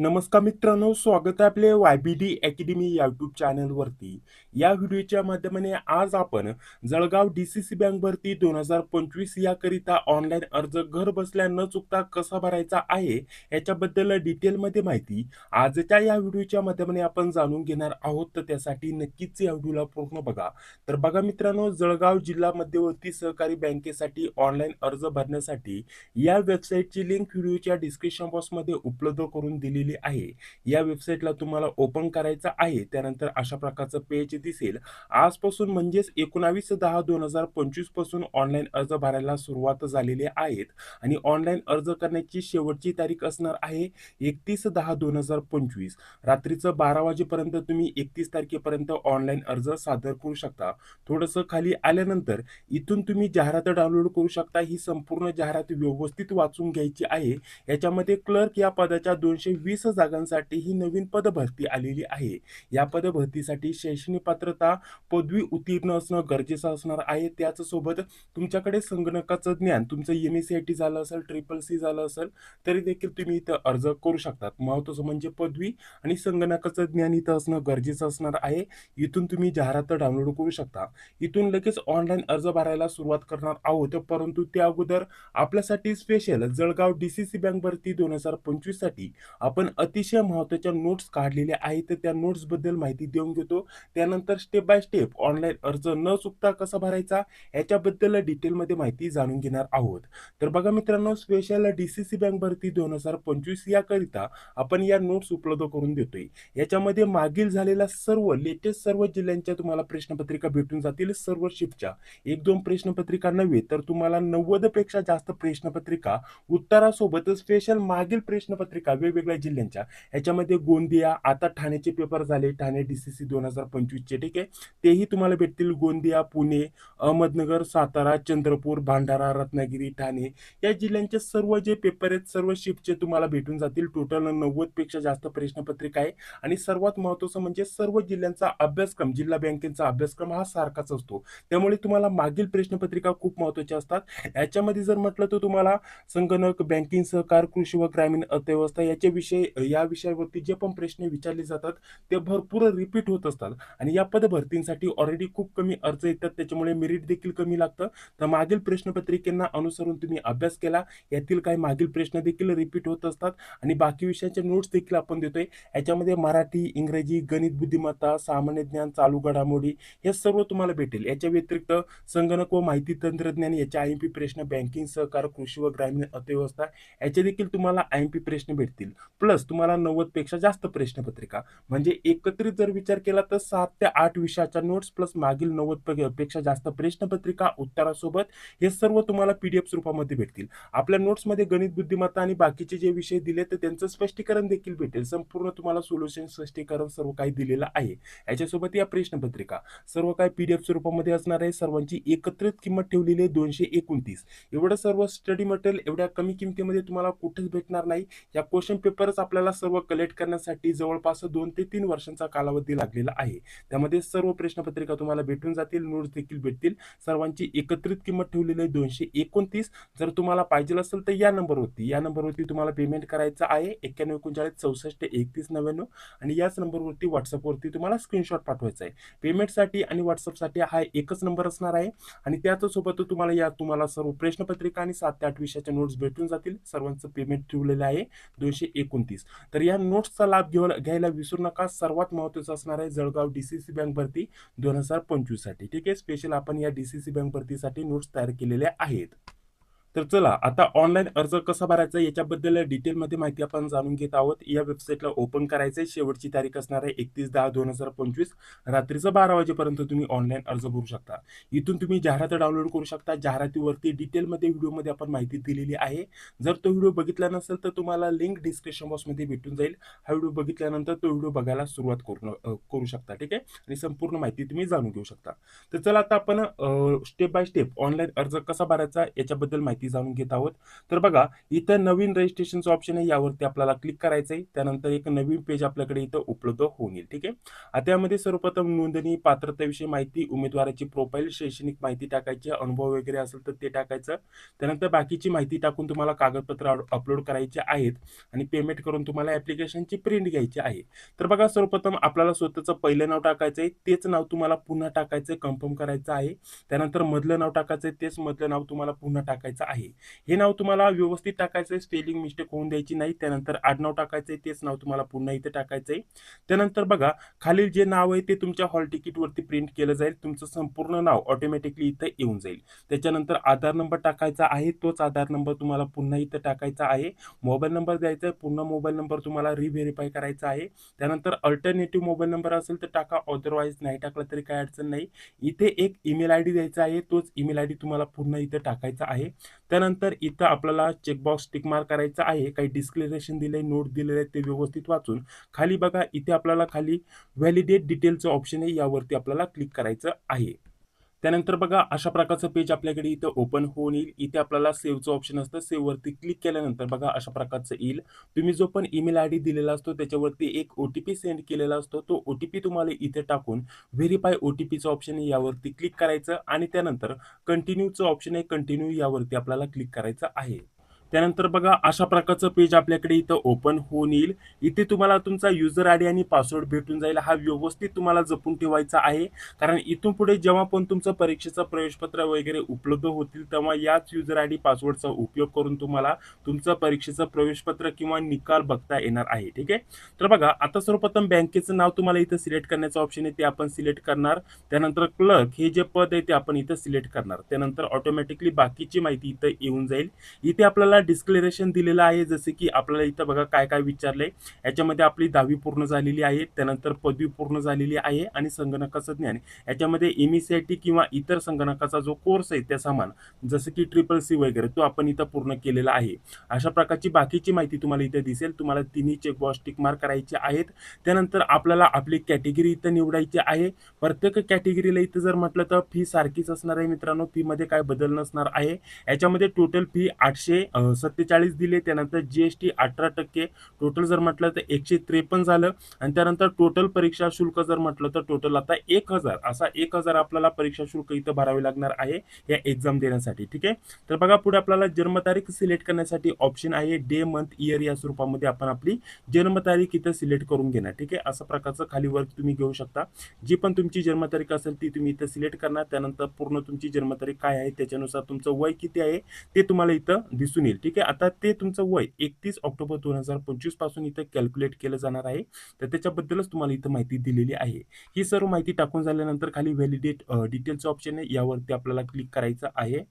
नमस्कार मित्रांनो स्वागत आहे आपले Y B D academy YouTube चॅनलवरती या व्हिडिओच्या माध्यमाने आज आपण Jalgaon D C C bank भरती दोन हजार पंचवीस याकरिता ऑनलाईन अर्ज घर बसल्या न चुकता कसा भरायचा आहे याच्याबद्दल डिटेलमध्ये माहिती आजच्या या व्हिडिओच्या माध्यमाने आपण जाणून घेणार आहोत. तर त्यासाठी नक्कीच या व्हिडिओला पूर्ण बघा. तर बघा मित्रांनो जळगाव जिल्हा मध्यवर्ती सहकारी बँकेसाठी ऑनलाईन अर्ज भरण्यासाठी या वेबसाईटची लिंक व्हिडिओच्या डिस्क्रिप्शन बॉक्समध्ये उपलब्ध करून दिलेली आहे. या वेबसाईटला तुम्हाला ओपन करायचं आहे. त्यानंतर अशा प्रकारचं पेज दिसेल. आजपासून म्हणजेच एकोणावीस दहा दोन हजार पंचवीसपासून ऑनलाईन अर्ज भरायला सुरुवात झालेली आहेत. आणि ऑनलाईन अर्ज करण्याची शेवटची तारीख असणार आहे एकतीस दहा दोन हजार पंचवीस. रात्रीचं बारा वाजेपर्यंत तुम्ही एकतीस तारखेपर्यंत ऑनलाईन अर्ज सादर करू शकता. थोडंसं खाली आल्यानंतर इथून तुम्ही जाहिरात डाउनलोड करू शकता. ही संपूर्ण जाहिरात व्यवस्थित वाचून घ्यायची आहे. याच्यामध्ये क्लर्क या पदाच्या दोनशे वीस जागांसाठी ही नवीन पदभरती आलेली आहे. या पदभरतीसाठी शैक्षणिक पात्रता पदवी उत्तीर्ण असणं गरजेचं असणार आहे. त्याचसोबत तुमच्याकडे संगणकाचं ज्ञान तुमचं M S C I T झालं असेल ट्रिपल सी झालं असेल तरी देखील तुम्ही इथं अर्ज करू शकतात. महत्त्वाचं म्हणजे पदवी आणि संगणकाचं ज्ञान इथं असणं गरजेचं असणार आहे. इथून तुम्ही जाहिरात डाउनलोड करू शकता. इथून लगेच ऑनलाईन अर्ज भरायला सुरुवात करणार आहोत. परंतु त्या अगोदर आपल्यासाठी special Jalgaon D C C bank भरती दोन हजार पंचवीससाठी आपण अतिशय महत्त्वाच्या नोट्स काढलेल्या आहेत. तर त्या नोट्सबद्दल माहिती देऊन घेतो. त्यानंतर स्टेप बाय स्टेप ऑनलाईन अर्ज न चुकता कसा भरायचा याच्याबद्दल डिटेलमध्ये माहिती जाणून घेणार आहोत. तर बघा मित्रांनो special D C C bank भरती दोन हजार पंचवीस याकरिता आपण या नोट्स उपलब्ध करून देतोय. याच्यामध्ये मागील झालेल्या सर्व लेटेस्ट सर्व जिल्ह्यांच्या तुम्हाला प्रश्नपत्रिका भेटून जातील. सर्व शिफ्टच्या एक दोन प्रश्नपत्रिका नव्हे तर तुम्हाला नव्वदपेक्षा जास्त प्रश्नपत्रिका उत्तरासोबत स्पेशल मागील प्रश्नपत्रिका वेगवेगळ्या जिल्ह्यांच्या. याच्यामध्ये गोंदिया आता ठाण्याचे पेपर झाले ठाणे डी सी सी दोन हजार पंचवीसचे ठीक आहे? तेही तुम्हाला भेटतील. गोंदिया पुणे अहमदनगर सातारा चंद्रपूर भांडारा रत्नागिरी ठाणे या जिल्ह्यांचे सर्व जे पेपर आहेत सर्व शिफ्टचे तुम्हाला भेटून जातील. टोटल नव्वदपेक्षा जास्त प्रश्नपत्रिका आहे. आणि सर्वात महत्त्वाचं म्हणजे सर्व जिल्ह्यांचा अभ्यासक्रम जिल्हा बँकेचा अभ्यासक्रम हा सारखाच असतो. त्यामुळे तुम्हाला मागील प्रश्नपत्रिका खूप महत्त्वाच्या असतात. याच्यामध्ये जर म्हटलं तर तुम्हाला संगणक बँकिंग सहकार कृषी व ग्रामीण अर्थव्यवस्था याच्याविषयी या विषयावरती जे पण प्रश्न विचारले जातात ते भरपूर रिपीट होत असतात. आणि या पदभरतींसाठी ऑलरेडी खूप कमी अर्ज येतात त्याच्यामुळे मेरिट देखील कमी लागतं. तर मागील प्रश्नपत्रिकेंना अनुसरून तुम्ही अभ्यास केला. यातील काही मागील प्रश्न देखील रिपीट होत असतात. आणि बाकी विषयाचे नोट्स देखील आपण देतोय. याच्यामध्ये मराठी इंग्रजी गणित बुद्धिमत्ता सामान्य ज्ञान चालू घडामोडी हे सर्व तुम्हाला भेटेल. याच्या व्यतिरिक्त संगणक व माहिती तंत्रज्ञान याचे आय एम पी प्रश्न बँकिंग सहकार कृषी व ग्रामीण अर्थव्यवस्था याचे देखील तुम्हाला आय एम पी प्रश्न भेटतील. प्लस तुम्हाला नव्वदपेक्षा जास्त प्रश्नपत्रिका म्हणजे एकत्रित जर विचार केला तर सात ते आठ विषयाच्या नोट्स प्लस मागील नव्वदपेक्षा जास्त प्रश्नपत्रिका उत्तरासोबत हे सर्व तुम्हाला पीडीएफ स्वरूपामध्ये भेटतील. आपल्या नोट्समध्ये गणित बुद्धिमत्ता आणि बाकीचे जे विषय दिले तर त्यांचं स्पष्टीकरण देखील भेटेल. संपूर्ण तुम्हाला सोल्युशन स्पष्टीकरण सर्व काही दिलेलं आहे. याच्यासोबत या प्रश्नपत्रिका. सर्व काही पीडीएफ स्वरूपामध्ये असणार आहे. सर्वांची एकत्रित किंमत ठेवलेली आहे दोनशे एकोणतीस. एवढं सर्व स्टडी मटेरियल एवढ्या कमी किमतीमध्ये तुम्हाला कुठेच भेटणार नाही. या क्वेश्चन पेपरच आपल्याला सर्व कलेक्ट करण्यासाठी जवळपास दोन ते तीन वर्षांचा कालावधी लागलेला आहे. त्यामध्ये सर्व प्रश्नपत्रिका तुम्हाला भेटून जातील नोट्स देखील भेटतील. सर्वांची एकत्रित किंमत ठेवलेली आहे दोनशे एकोणतीस. जर तुम्हाला पाहिजे असेल तर या नंबरवरती या नंबरवरती तुम्हाला पेमेंट करायचं आहे एक्क्याण्णव एकोणचाळीस चौसष्ट एकतीस नव्याण्णव. आणि याच नंबरवरती व्हॉट्सअपवरती तुम्हाला स्क्रीनशॉट पाठवायचा आहे. पेमेंटसाठी आणि व्हॉट्सअपसाठी हा एकच नंबर असणार आहे. आणि त्याचसोबत तुम्हाला या तुम्हाला सर्व प्रश्नपत्रिका आणि सात ते आठ विषयाच्या नोट्स भेटून जातील. सर्वांचं पेमेंट ठेवलेलं आहे दोनशे एकोणतीस. तर या नोट्सचा लाभ घेऊ घ्यायला विसरू नका. सर्वात महत्त्वाचं असणार आहे Jalgaon D C C bank भरती दोन हजार पंचवीससाठी. ठीक आहे? स्पेशल आपण या डी सी सी बँक भरतीसाठी नोट्स तयार केलेल्या आहेत. तर चला आता ऑनलाईन अर्ज कसा भरायचा याच्याबद्दल डिटेलमध्ये माहिती आपण जाणून घेत आहोत. या वेबसाईटला ओपन करायचं आहे शेवटची तारीख असणार आहे एकतीस दहा दोन हजार पंचवीस. रात्रीचं बारा वाजेपर्यंत तुम्ही ऑनलाईन अर्ज भरू शकता. इथून तुम्ही जाहिरात डाउनलोड करू शकता. जाहिरातीवरती डिटेलमध्ये व्हिडिओमध्ये आपण माहिती दिलेली आहे. जर तो व्हिडिओ बघितला नसेल तर तुम्हाला लिंक डिस्क्रिप्शन बॉक्समध्ये भेटून जाईल. हा व्हिडिओ बघितल्यानंतर तो व्हिडिओ बघायला सुरुवात करू करू शकता ठीक आहे? आणि संपूर्ण माहिती तुम्ही जाणून घेऊ शकता. तर चला आता आपण स्टेप बाय स्टेप ऑनलाईन अर्ज कसा भरायचा याच्याबद्दल माहिती माहिती जाणून घेत आहोत. तर बघा इथं नवीन रजिस्ट्रेशनचं ऑप्शन आहे. यावरती आपल्याला क्लिक करायचं आहे त्यानंतर एक नवीन पेज आपल्याकडे इथं उपलब्ध होऊन येईल. ठीक आहे? त्यामध्ये सर्वप्रथम नोंदणी पात्रतेविषयी माहिती उमेदवाराची प्रोफाईल शैक्षणिक माहिती टाकायची अनुभव वगैरे असेल तर ते टाकायचं. त्यानंतर बाकीची माहिती टाकून तुम्हाला कागदपत्र अपलोड करायचे आहेत आणि पेमेंट करून तुम्हाला ऍप्लिकेशनची प्रिंट घ्यायची आहे. तर बघा सर्वप्रथम आपल्याला स्वतःचं पहिलं नाव टाकायचं आहे तेच नाव तुम्हाला पुन्हा टाकायचं कन्फर्म करायचं आहे. त्यानंतर मधलं नाव टाकायचं आहे तेच मधलं नाव तुम्हाला पुन्हा टाकायचं आहे. हे नाव तुम्हाला व्यवस्थित टाकायचं आहे स्पेलिंग मिस्टेक होऊन द्यायची नाही त्यानंतर आडनाव टाकायचं आहे तेच नाव तुम्हाला पुन्हा इथे टाकायचं आहे त्यानंतर बघा खालील जे नाव आहे ते तुमच्या हॉल तिकीटवरती प्रिंट केलं जाईल तुमचं संपूर्ण नाव ऑटोमॅटिकली इथं येऊन जाईल. त्याच्यानंतर आधार नंबर टाकायचा आहे तोच आधार नंबर तुम्हाला पुन्हा इथं टाकायचा आहे. मोबाईल नंबर द्यायचा आहे पुन्हा मोबाईल नंबर तुम्हाला रिव्हेरीफाय करायचा आहे. त्यानंतर अल्टरनेटिव्ह मोबाईल नंबर असेल तर टाका अदरवाईज नाही टाकला तरी काय अडचण नाही. इथे एक ईमेल आय डी द्यायचा आहे तोच ईमेल आय डी तुम्हाला पुन्हा इथं टाकायचा आहे. त्यानंतर इथं आपल्याला चेकबॉक्स टिकमार करायचा आहे. काही डिस्क्लेरेशन दिले नोट दिलेलं आहे ते व्यवस्थित वाचून. खाली बघा इथे आपल्याला खाली व्हॅलिडेट डिटेलचं ऑप्शन आहे. यावरती आपल्याला क्लिक करायचं आहे. त्यानंतर बघा अशा प्रकारचं पेज आपल्याकडे इथं ओपन होऊन येईल. इथे आपल्याला सेव्हचं ऑप्शन असतं. सेव्हवरती क्लिक केल्यानंतर बघा अशा प्रकारचं येईल. तुम्ही जो पण ईमेल आय डी दिलेला असतो त्याच्यावरती एक ओ टी पी सेंड केलेला असतो. तो ओ टी पी तुम्हाला इथे टाकून व्हेरीफाय ओ टी पीचं ऑप्शन आहे यावरती क्लिक करायचं आणि त्यानंतर कंटिन्यूचं ऑप्शन आहे कंटिन्यू यावरती आपल्याला क्लिक करायचं आहे. त्यानंतर बघा अशा प्रकारचं पेज आपल्याकडे इथं ओपन होऊन येईल. इथे तुम्हाला तुमचा युजर आय डी आणि पासवर्ड भेटून जाईल. हा व्यवस्थित तुम्हाला जपून ठेवायचा आहे. कारण इथून पुढे जेव्हा पण तुमचं परीक्षेचं प्रवेशपत्र वगैरे उपलब्ध होतील तेव्हा याच युजर आय डी पासवर्डचा उपयोग करून तुम्हाला तुमचं परीक्षेचं प्रवेशपत्र किंवा निकाल बघता येणार आहे. ठीक आहे? तर बघा आता सर्वप्रथम बँकेचं नाव तुम्हाला इथं सिलेक्ट करण्याचं ऑप्शन आहे. ते आपण सिलेक्ट करणार. त्यानंतर क्लर्क हे जे पद आहे ते आपण इथं सिलेक्ट करणार. त्यानंतर ऑटोमॅटिकली बाकीची माहिती इथं येऊन जाईल. इथे आपल्याला डिस्क्लेरेशन दिलेलं आहे. जसे की आपल्याला इथं बघा काय काय विचारलंय. याच्यामध्ये आपली दहावी पूर्ण झालेली आहे. त्यानंतर पदवी पूर्ण झालेली आहे आणि संगणकाचं ज्ञान याच्यामध्ये एम सी आय टी किंवा इतर संगणकाचा जो कोर्स आहे त्या समान जसं की ट्रिपल सी वगैरे तो आपण इथं पूर्ण केलेला आहे. अशा प्रकारची बाकीची माहिती तुम्हाला इथे दिसेल. तुम्हाला तिन्ही चेकबॉक्स टिक मार्क करायचे आहेत. त्यानंतर आपल्याला आपली कॅटेगरी इथं निवडायची आहे. प्रत्येक कॅटेगरीला इथं जर म्हटलं तर फी सारखीच असणार आहे मित्रांनो. फीमध्ये काय बदल नसणार आहे. याच्यामध्ये टोटल फी आठशे सत्तेचाळीस दिले त्यानंतर जी एस टी अठरा टक्के टोटल जर म्हटलं तर एकशे त्रेपन्न झालं. आणि त्यानंतर टोटल परीक्षा शुल्क जर म्हटलं तर टोटल आता एक हजार असा एक हजार आपल्याला परीक्षा शुल्क इथं भरावे लागणार आहे या एक्झाम देण्यासाठी ठीक आहे? तर बघा पुढे आपल्याला जन्मतारीख सिलेक्ट करण्यासाठी ऑप्शन आहे डे मंथ इयर या स्वरूपामध्ये आपण आपली जन्मतारीख इथं सिलेक्ट करून घेणार ठीक आहे? असं प्रकारचं खाली वर्क तुम्ही घेऊ शकता. जी पण तुमची जन्मतारीख असेल ती तुम्ही इथं सिलेक्ट करणार. त्यानंतर पूर्ण तुमची जन्मतारीख काय आहे त्याच्यानुसार तुमचं वय किती आहे ते तुम्हाला इथं दिसून येईल. ठीक आहे? आता ते तुमचं वय एकतीस ऑक्टोबर दोन हजार पंचवीसपासून इथं कॅल्क्युलेट केलं जाणार आहे. तर त्याच्याबद्दलच तुम्हाला इथं माहिती दिलेली आहे. ही सर्व माहिती टाकून झाल्यानंतर खाली व्हॅलिडेट डिटेलचं ऑप्शन आहे. यावरती आपल्याला क्लिक करायचं आहे.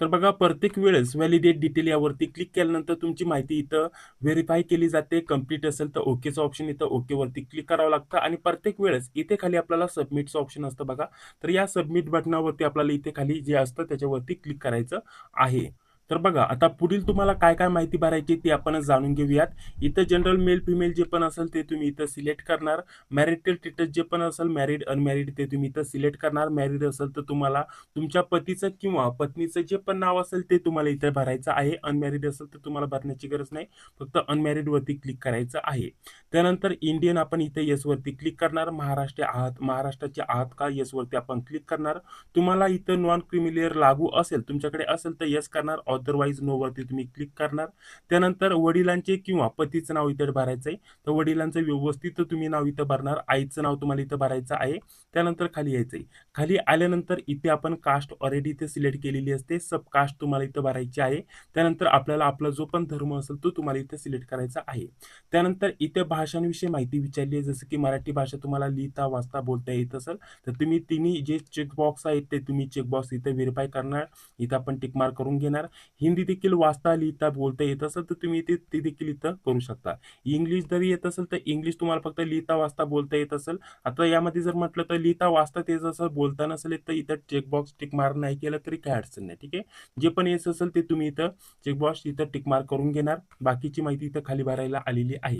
तर बघा प्रत्येक वेळेस व्हॅलिडेट डिटेल यावरती क्लिक केल्यानंतर तुमची माहिती इथं व्हेरीफाय केली जाते. कंप्लीट असेल तर ओकेचं ऑप्शन इथं ओकेवरती क्लिक करावं लागतं. आणि प्रत्येक वेळेस इथे खाली आपल्याला सबमिटचं ऑप्शन असतं बघा. तर या सबमिट बटनावरती आपल्याला इथे खाली जे असतं त्याच्यावरती क्लिक करायचं आहे. तर बघा आता पुढील तुम्हाला काय काय माहिती भरायची ती आपण जाणून घेऊयात. इथं जनरल मेल फिमेल जे पण असेल ते तुम्ही इथं सिलेक्ट करणार. मॅरिटल स्टेटस जे पण असेल मॅरिड अनमॅरिड ते तुम्ही इथं सिलेक्ट करणार. मॅरिड असेल तर तुम्हाला तुमच्या पतीचं किंवा पत्नीचं जे पण नाव असेल ते तुम्हाला इथं भरायचं आहे. अनमॅरिड असेल तर तुम्हाला भरण्याची गरज नाही. फक्त अनमॅरिड वरती क्लिक करायचं आहे. त्यानंतर इंडियन आपण इथे येस वरती क्लिक करणार. महाराष्ट्र आहात महाराष्ट्राचे आहात का येस वरती आपण क्लिक करणार. तुम्हाला इथं नॉन क्रिमिलियर लागू असेल तुमच्याकडे असेल तर येस करणार. अदरवाईज नो वरती तुम्ही क्लिक करणार. त्यानंतर वडिलांचे किंवा पतीचं नाव इथे भरायचं आहे तर वडिलांचं व्यवस्थित तुम्ही नाव इथं भरणार. आईचं नाव तुम्हाला इथं भरायचं आहे. त्यानंतर खाली यायचं आहे खाली आल्यानंतर इथे आपण कास्ट ऑलरेडी इथे सिलेक्ट केलेली असते. सब कास्ट तुम्हाला इथं भरायची आहे. त्यानंतर आपल्याला आपला जो पण धर्म असेल तो तुम्हाला इथे सिलेक्ट करायचा आहे. त्यानंतर इथे भाषांविषयी माहिती विचारली आहे. जसं की मराठी भाषा तुम्हाला लिहिता वाचता बोलता येत असेल तर तुम्ही तिन्ही जे चेकबॉक्स आहेत ते तुम्ही चेकबॉक्स इथे व्हेरीफाय करणार. इथं आपण टिकमार्क करून घेणार. हिंदी देखील वाचता लिहिता बोलता येत असेल तर तुम्ही ते ते देखील इथं करू शकता. इंग्लिश जरी येत असेल तर इंग्लिश तुम्हाला फक्त लिहिता वाचता बोलता येत असेल. आता यामध्ये जर म्हटलं तर लिहिता वाचता ते जसं बोलता नसेल तर इथं चेकबॉक्स टिक नाही केलं तरी काय अडचण नाही ठीक आहे? जे पण येत असेल ते तुम्ही इथं चेकबॉक्स इथं टिक करून घेणार. बाकीची माहिती इथं खाली भरायला आलेली आहे.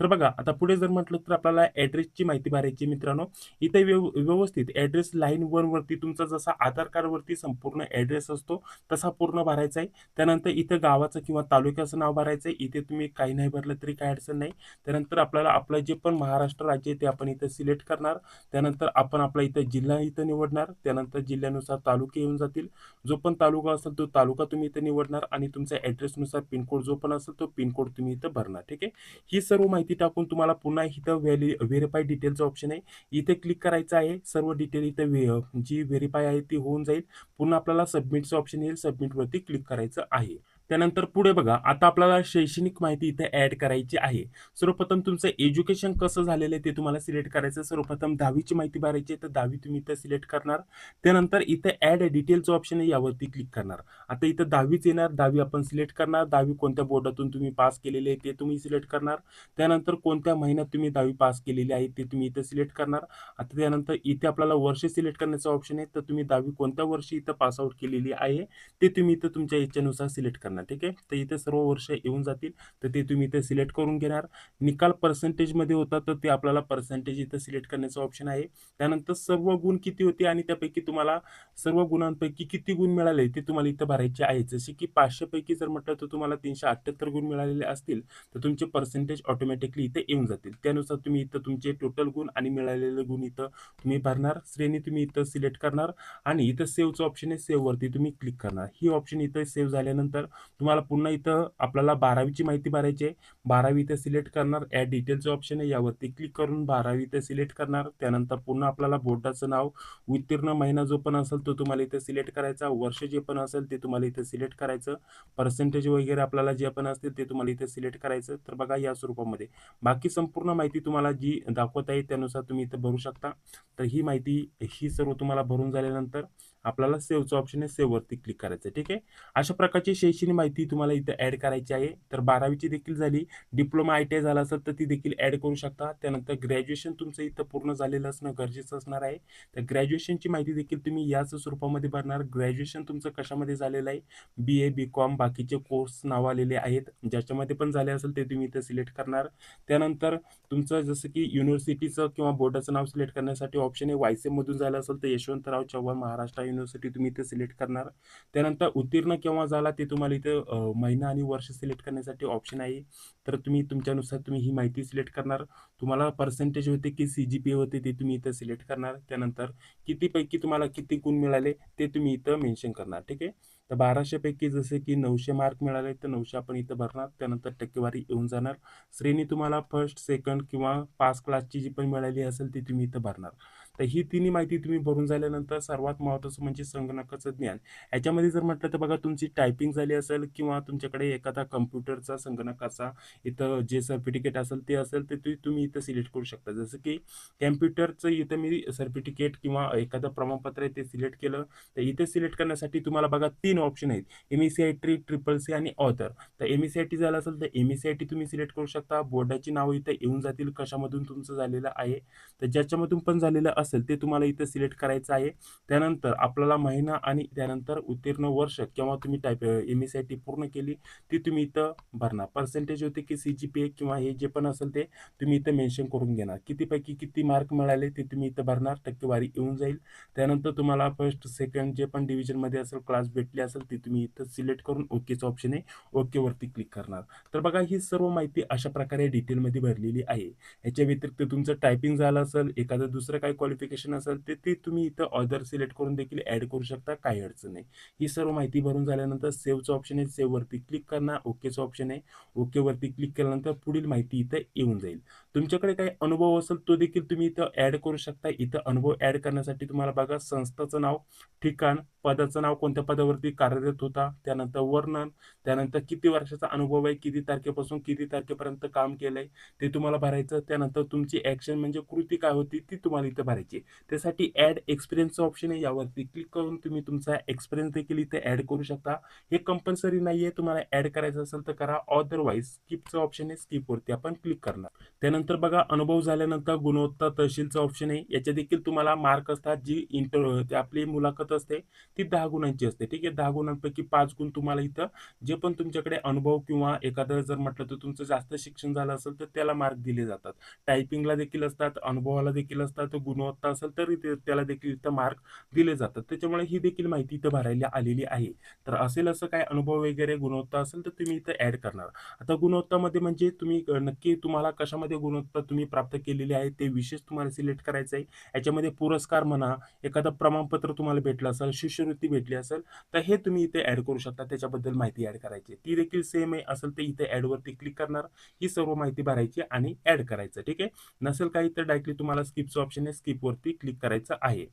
तर बघा आता पुढे जर म्हटलं तर आपल्याला ॲड्रेसची माहिती भरायची मित्रांनो. इथे व्यव व्यवस्थित ॲड्रेस लाईन वन वरती तुमचा जसा आधार कार्ड वरती संपूर्ण ॲड्रेस असतो तसा पूर्ण भरायचा आहे. त्यानंतर इथं गावाचं किंवा तालुक्याचं नाव भरायचं आहे इथे तुम्ही काही नाही भरलं तरी काही अडचण नाही. त्यानंतर आपल्याला आपलं जे पण महाराष्ट्र राज्य आहे ते आपण इथं सिलेक्ट करणार. त्यानंतर आपण आपला इथं जिल्हा इथं निवडणार. त्यानंतर जिल्ह्यानुसार तालुके येऊन जातील. जो पण तालुका असेल तो तालुका तुम्ही इथं निवडणार आणि तुमच्या ॲड्रेसनुसार पिनकोड जो पण असेल तो पिनकोड तुम्ही इथं भरणार. ठीक आहे? ही सर्व माहिती टाकून तुम्हाला पुन्हा इथं व्हॅली व्हेरीफाय डिटेलचं ऑप्शन आहे. इथे क्लिक करायचं आहे. सर्व डिटेल इथं जी व्हेरीफाय आहे ती होऊन जाईल. पुन्हा आपल्याला सबमिटचं ऑप्शन येईल. सबमिटवरती क्लिक करायचं आहे. त्यानंतर पुढे बघा आता आपल्याला शैक्षणिक माहिती इथे ऍड करायची आहे. सर्वप्रथम तुमचं एज्युकेशन कसं झालेलं आहे ते तुम्हाला सिलेक्ट करायचं सर्वप्रथम दहावीची माहिती भरायची आहे तर दहावी तुम्ही इथं सिलेक्ट करणार. त्यानंतर इथे ऍड डिटेलचं ऑप्शन आहे यावरती क्लिक करणार. आता इथं दहावीच येणार दहावी आपण सिलेक्ट करणार. दहावी कोणत्या बोर्डातून तुम्ही पास केलेले आहे ते तुम्ही सिलेक्ट करणार. त्यानंतर कोणत्या महिन्यात तुम्ही दहावी पास केलेली आहे ते तुम्ही इथं सिलेक्ट करणार. आता त्यानंतर इथे आपल्याला वर्ष सिलेक्ट करण्याचं ऑप्शन आहे तर तुम्ही दहावी कोणत्या वर्षी इथं पासआउट केलेली आहे ते तुम्ही इथं तुमच्या इच्छेनुसार सिलेक्ट करणार. ठीक आहे? तर इथे सर्व वर्ष येऊन जातील. तर ते तुम्ही इथे सिलेक्ट करून घेणार. निकाल पर्सेंटेजमध्ये होता तर ते आपल्याला पर्सेंटेज इथं सिलेक्ट करण्याचं ऑप्शन आहे. त्यानंतर सर्व गुण किती होते आणि त्यापैकी तुम्हाला सर्व गुणांपैकी किती गुण मिळाले ते तुम्हाला इथं भरायचे आहे. जसे की पाचशेपैकी जर म्हटलं तर तुम्हाला तीनशे अठ्ठ्याहत्तर गुण मिळालेले असतील तर तुमचे पर्सेंटेज ऑटोमॅटिकली इथे येऊन जातील. त्यानुसार तुम्ही इथं तुमचे टोटल गुण आणि मिळालेले गुण इथं तुम्ही भरणार. श्रेणी तुम्ही इथं सिलेक्ट करणार आणि इथं सेव्हचं ऑप्शन आहे सेव्हवरती तुम्ही क्लिक करणार. ही ऑप्शन इथं सेव्ह झाल्यानंतर तुम्हाला पुन्हा इथं आपल्याला बारावीची माहिती भरायची आहे. बारावी इथं सिलेक्ट करणार ॲड डिटेलचं ऑप्शन आहे. यावरती क्लिक करून बारावी इथं सिलेक्ट करणार. त्यानंतर पुन्हा आपल्याला बोर्डाचं नाव उत्तीर्ण महिना जो पण असेल तो तुम्हाला इथं सिलेक्ट करायचा. वर्ष जे पण असेल ते तुम्हाला इथं सिलेक्ट करायचं. पर्सेंटेज वगैरे आपल्याला जे पण असतील ते तुम्हाला इथं सिलेक्ट करायचं. तर बघा या स्वरूपामध्ये. बाकी संपूर्ण माहिती तुम्हाला जी दाखवत आहे त्यानुसार तुम्ही इथं भरू शकता. तर ही माहिती ही सर्व तुम्हाला भरून झाल्यानंतर आपल्याला सेव्हचं ऑप्शन आहे सेव्हवरती क्लिक करायचं ठीक आहे? अशा प्रकारची शैक्षणिक माहिती तुम्हाला इथं ॲड करायची आहे. तर बारावीची देखील झाली. डिप्लोमा आय टी आय झाला असेल तर ती देखील ॲड करू शकता. त्यानंतर ग्रॅज्युएशन तुमचं इथं पूर्ण झालेलं असणं गरजेचं असणार आहे. तर ग्रॅज्युएशनची माहिती देखील तुम्ही याच स्वरूपामध्ये भरणार. ग्रॅज्युएशन तुमचं कशामध्ये झालेलं आहे? बी ए बी कॉम बाकीचे कोर्स नाव आलेले आहेत. ज्याच्यामध्ये पण झाले असेल ते तुम्ही इथं सिलेक्ट करणार. त्यानंतर तुमचं जसं की युनिव्हर्सिटीचं किंवा बोर्डाचं नाव सिलेक्ट करण्यासाठी ऑप्शन आहे. वायसेमधून झालं असेल तर यशवंतराव चव्हाण महाराष्ट्र युनिव्हर्सिटी तुम्ही इथे सिलेक्ट करणार. त्यानंतर उत्तीर्ण केव्हा झाला ते तुम्हाला इथं महिना आणि वर्ष सिलेक्ट करण्यासाठी ऑप्शन आहे. तर तुम्ही तुमच्यानुसार तुम्ही ही माहिती सिलेक्ट करणार. तुम्हाला पर्सेंटेज होते की सी जी पी होते ते तुम्ही इथं सिलेक्ट करणार. त्यानंतर कितीपैकी तुम्हाला किती गुण मिळाले ते तुम्ही इथं मेन्शन करणार. ठीक आहे? तर बाराशेपैकी जसे की नऊशे मार्क मिळाले तर नऊशे आपण इथं भरणार. त्यानंतर टक्केवारी येऊन जाणार. श्रेणी तुम्हाला फर्स्ट सेकंड किंवा पास क्लासची जी पण मिळाली असेल ती तुम्ही इथं भरणार. तर ही तिन्ही माहिती तुम्ही भरून झाल्यानंतर सर्वात महत्त्वाचं म्हणजे संगणकाचं ज्ञान. याच्यामध्ये जर म्हटलं तर बघा तुमची टायपिंग झाली असेल किंवा तुमच्याकडे एखादा कम्प्युटरचा संगणकाचा इथं जे सर्टिफिकेट असेल ते असेल ते ते तुम्ही इथं सिलेक्ट करू शकता. जसं की कॅम्प्युटरचं इथं मी सर्टिफिकेट किंवा एखादं प्रमाणपत्र आहे ते सिलेक्ट केलं. तर इथे सिलेक्ट करण्यासाठी तुम्हाला बघा तीन ऑप्शन आहेत. M E C I T triple C आणि ऑथर तर M E C I T झालं असेल तर M E C I T तुम्ही सिलेक्ट करू शकता. बोर्डाची नावं इथं येऊन जातील. कशामधून तुमचं झालेलं आहे. तर ज्याच्यामधून पण झालेलं असेल ते तुम्हाला इथं सिलेक्ट करायचं आहे. त्यानंतर आपल्याला महिना आणि त्यानंतर उत्तीर्ण वर्ष किंवा तुम्ही type M E C I T पूर्ण केली ती तुम्ही इथं भरणार. पर्सेंटेज होते की सी जी पी ए किंवा हे जे पण असेल ते तुम्ही इथं मेन्शन करून घेणार. कितीपैकी किती मार्क मिळाले ते तुम्ही इथं भरणार. टक्केवारी येऊन जाईल. त्यानंतर तुम्हाला फर्स्ट सेकंड जे पण डिव्हिजनमध्ये असेल क्लास भेटली असेल ती तुम्ही इथं सिलेक्ट करून ओकेचं ऑप्शन आहे ओकेवरती क्लिक करणार. तर बघा ही सर्व माहिती अशा प्रकारे डिटेलमध्ये भरलेली आहे. याच्या व्यतिरिक्त तुमचं टायपिंग झालं असेल एखादं दुसरं काय क्वालिफिकेशन असेल ते ते तुम्ही इथं ऑदर सिलेक्ट करून देखील ॲड करू शकता काही अडचण नाही. ही सर्व माहिती भरून झाल्यानंतर सेव्हचं ऑप्शन आहे सेव्हवरती क्लिक करणार ओकेचं ऑप्शन आहे. ओकेवरती क्लिक केल्यानंतर पुढील माहिती इथं येऊन जाईल. तुमच्याकडे काही अनुभव असेल तो देखील तुम्ही इथं ॲड करू शकता. इथं अनुभव ॲड करण्यासाठी तुम्हाला बघा संस्थाचं नाव ठिकाण पदाचं नाव कोणत्या पदावरती कार्यरत होता. त्यानंतर वर्णन त्यानंतर किती वर्षाचा अनुभव आहे किती तारखेपासून किती तारखेपर्यंत काम केलंय ते तुम्हाला भरायचं. त्यानंतर तुमची ॲक्शन म्हणजे कृती काय होती ती तुम्हाला इथं भरायची. त्यासाठी ॲड एक्सपिरियन्सचं ऑप्शन आहे यावरती. क्लिक करून तुम्ही तुमचा एक्सपिरियन्स देखील इथे ॲड करू शकता. हे कंपल्सरी नाही आहे तुम्हाला ॲड करायचं असेल तर करा. अदरवाईज स्किपचं ऑप्शन आहे स्किपवरती आपण क्लिक करणार. त्यानंतर बघा अनुभव झाल्यानंतर गुणवत्ता तहसीलचं ऑप्शन आहे. याच्या देखील तुम्हाला मार्क असतात. जी इंटर आपली मुलाखत असते ती दहा गुणांची असते. ठीक आहे? दहा दहा गुणांपैकी पाच गुण तुम्हाला इथं. जे पण तुमच्याकडे अनुभव किंवा एखादं जर म्हटलं तर तुमचं जास्त शिक्षण झालं असेल तर त्याला मार्क दिले जातात. टायपिंगला देखील असतात अनुभवाला देखील असतात गुणवत्ता असेल तर ते त्याला देखील इथं मार्क दिले जातात. त्याच्यामुळे ही देखील माहिती इथं भरायला आलेली आहे. तर असेल असं काय अनुभव वगैरे गुणवत्ता असेल तर तुम्ही इथं ऍड करणार. आता गुणवत्तामध्ये म्हणजे तुम्ही नक्की तुम्हाला कशामध्ये गुणवत्ता तुम्ही प्राप्त केलेली आहे ते विशेष तुम्हाला सिलेक्ट करायचं आहे. याच्यामध्ये पुरस्कार म्हणा एखादं प्रमाणपत्र तुम्हाला भेटलं असेल शिष्यवृत्ती भेटली असेल तर हे तुम्ही इथे ऍड करू शकता. त्याच्याबद्दल माहिती ऍड करायची ती देखील सेम आहे. असेल तर इथे ऍड वरती क्लिक करणार. ही सर्व माहिती भरायची आणि ऍड करायचं. ठीक आहे? नसेल काही तर डायरेक्टली तुम्हाला स्किपचं ऑप्शन आहे. स्किप वरती क्लिक करायचं आहे.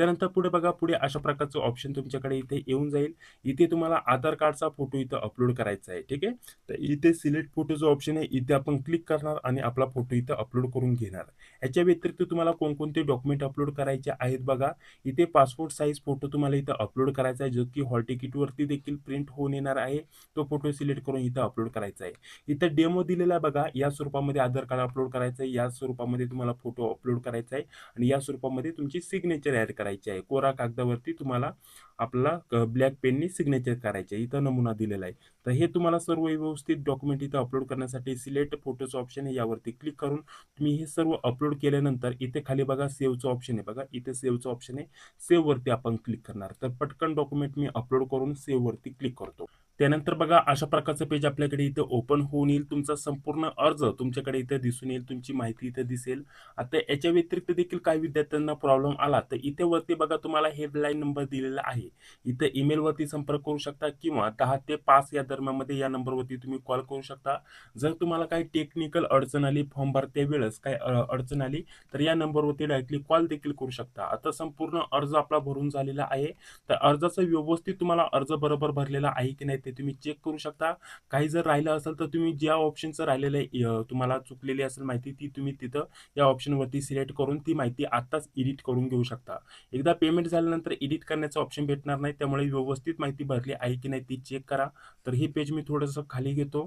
त्यानंतर पुढे बघा पुढे अशा प्रकारचं ऑप्शन तुमच्याकडे इथे येऊन जाईल. इथे तुम्हाला आधार कार्डचा फोटो इथं अपलोड करायचा आहे ठीक आहे? तर इथे सिलेक्ट फोटो जो ऑप्शन आहे. इथे आपण क्लिक करणार आणि आपला फोटो इथं अपलोड करून घेणार. याच्या व्यतिरिक्त तुम्हाला कोणकोणते डॉक्युमेंट अपलोड करायचे आहेत बघा. इथे पासपोर्ट साईज फोटो तुम्हाला इथं अपलोड करायचा आहे जो की हॉल तिकीटवरती देखील प्रिंट होऊन येणार आहे. तो फोटो सिलेक्ट करून इथं अपलोड करायचा आहे. इथं डेमो दिलेला बघा. या स्वरूपामध्ये आधार कार्ड अपलोड करायचं आहे. या स्वरूपामध्ये तुम्हाला फोटो अपलोड करायचा आहे. आणि या स्वरूपामध्ये तुमची सिग्नेचर ॲड करायची आहे. कोरा कागदावरती तुम्हाला आपला ब्लॅक पेननी सिग्नेचर करायचे आहे. इथं नमुना दिलेला आहे. तर हे तुम्हाला सर्व व्यवस्थित डॉक्युमेंट इथं अपलोड करण्यासाठी सिलेक्ट फोटोचं ऑप्शन आहे यावरती क्लिक करून तुम्ही हे सर्व अपलोड केल्यानंतर इथे खाली बघा सेव्हचं ऑप्शन आहे बघा. इथे सेव्हचं ऑप्शन आहे. सेव्हवरती आपण क्लिक करणार. तर पटकन डॉक्युमेंट मी अपलोड करून सेव्हवरती क्लिक करतो. त्यानंतर बघा अशा प्रकारचं पेज आपल्याकडे इथे ओपन होऊन येईल. तुमचा संपूर्ण अर्ज तुमच्याकडे इथे दिसून येईल. तुमची माहिती इथे दिसेल. आता याच्या व्यतिरिक्त देखील काही विद्यार्थ्यांना प्रॉब्लेम आला तर इथे वरती बघा तुम्हाला हेल्पलाईन नंबर दिलेला आहे. इथे ईमेलवरती संपर्क करू शकता किंवा दहा ते पाच या दरम्यानमध्ये या नंबरवरती तुम्ही कॉल करू शकता. जर तुम्हाला काही टेक्निकल अडचण आली फॉर्म भरते वेळेस काही अडचण आली तर या नंबरवरती डायरेक्टली कॉल देखील करू शकता. आता संपूर्ण अर्ज आपला भरून झालेला आहे. तर अर्जाचं व्यवस्थित तुम्हाला अर्ज बरोबर भरलेला आहे की नाही ते तुम्ही चेक करू शकता. काही जर राहिलं असेल तर तुम्ही ज्या ऑप्शनचं राहिलेलं आहे तुम्हाला चुकलेली असेल माहिती ती तुम्ही तिथं या ऑप्शनवरती सिलेक्ट करून ती माहिती आत्ताच एडिट करून घेऊ शकता. एकदा पेमेंट झाल्यानंतर एडिट करण्याचं ऑप्शन भेटणार नाही त्यामुळे व्यवस्थित माहिती भरली आहे की नाही ती चेक करा. तर हे पेज मी थोडंसं खाली घेतो.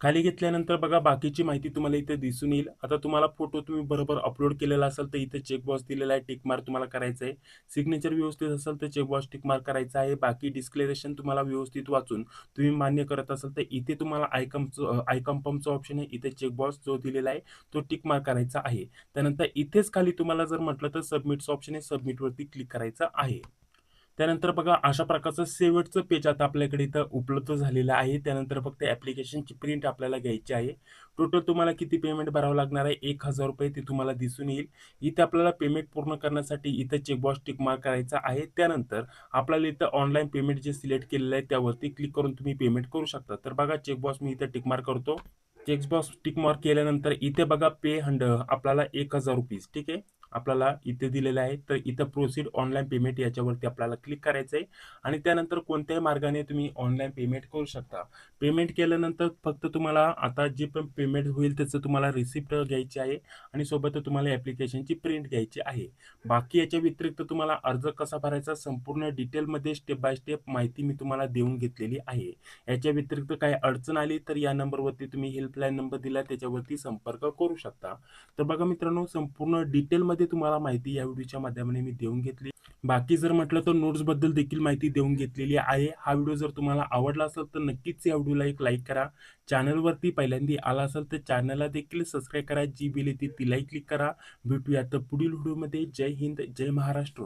खाली घेतल्यानंतर बघा बाकीची माहिती तुम्हाला इथे दिसून येईल. आता तुम्हाला फोटो तुम्ही बरोबर अपलोड केलेला असेल तर इथे चेकबॉक्स दिलेला आहे टिक मार्क तुम्हाला करायचं आहे. सिग्नेचर व्यवस्थित असेल तर चेकबॉक्स टिक मार्क करायचा आहे. बाकी डिस्क्लेरेशन तुम्हाला व्यवस्थित वाचून तुम्ही मान्य करत असाल तर इथे तुम्हाला आयकमचं आयकम्पमचं ऑप्शन आहे. इथे चेकबॉक्स जो दिलेला आहे तो टिक मार्क करायचा आहे. त्यानंतर इथेच खाली तुम्हाला जर म्हटलं तर सबमिटचं ऑप्शन आहे. सबमिटवरती क्लिक करायचं आहे. त्यानंतर बघा अशा प्रकारचं शेवटचं पेज आता आपल्याकडे इथं उपलब्ध झालेलं आहे. त्यानंतर फक्त ॲप्लिकेशनची प्रिंट आपल्याला घ्यायची आहे. टोटल तुम्हाला किती पेमेंट भरावं लागणार आहे? एक हजार रुपये ते तुम्हाला दिसून येईल. इथे आपल्याला पेमेंट पूर्ण करण्यासाठी इथं चेकबॉक्स टिक मार्क करायचा आहे. त्यानंतर आपल्याला इथं ऑनलाईन पेमेंट जे सिलेक्ट केलेलं आहे त्यावरती क्लिक करून तुम्ही पेमेंट करू शकता. तर बघा चेकबॉक्स मी इथं टिक मार्क करतो. चेकबॉक्स टिक मार्क केल्यानंतर इथे बघा पे हंड आपल्याला एक हजार रुपीज ठीक आहे? आपल्याला इथे दिलेलं आहे. तर इथं प्रोसीड ऑनलाईन पेमेंट याच्यावरती आपल्याला क्लिक करायचं आहे आणि त्यानंतर कोणत्याही मार्गाने तुम्ही ऑनलाईन पेमेंट करू शकता. पेमेंट केल्यानंतर फक्त तुम्हाला आता जे पण पेमेंट होईल त्याचं तुम्हाला रिसिप्ट घ्यायची आहे. आणि सोबत तुम्हाला ॲप्लिकेशनची प्रिंट घ्यायची आहे. बाकी याच्या व्यतिरिक्त तुम्हाला अर्ज कसा भरायचा संपूर्ण डिटेलमध्ये स्टेप बाय स्टेप माहिती मी तुम्हाला देऊन घेतलेली आहे. याच्या व्यतिरिक्त काही अडचण आली तर या नंबरवरती तुम्ही हेल्पलाईन नंबर दिला त्याच्यावरती संपर्क करू शकता. तर बघा मित्रांनो संपूर्ण डिटेलमध्ये तुम्हाला माहिती या व्हिडिओच्या माध्यमाने मी देऊन घेतली. बाकी जर म्हटलं तर नोट्सबद्दल देखील माहिती देऊन घेतलेली आहे. हा व्हिडिओ जर तुम्हाला आवडला असेल तर नक्कीच या व्हिडिओला एक लाईक करा. चॅनलवरती पहिल्यांदा आला असेल तर चॅनलला देखील सबस्क्राईब करा. जी बिल येते तिलाही क्लिक करा. भेटूया तर पुढील व्हिडिओमध्ये. जय हिंद जय महाराष्ट्र.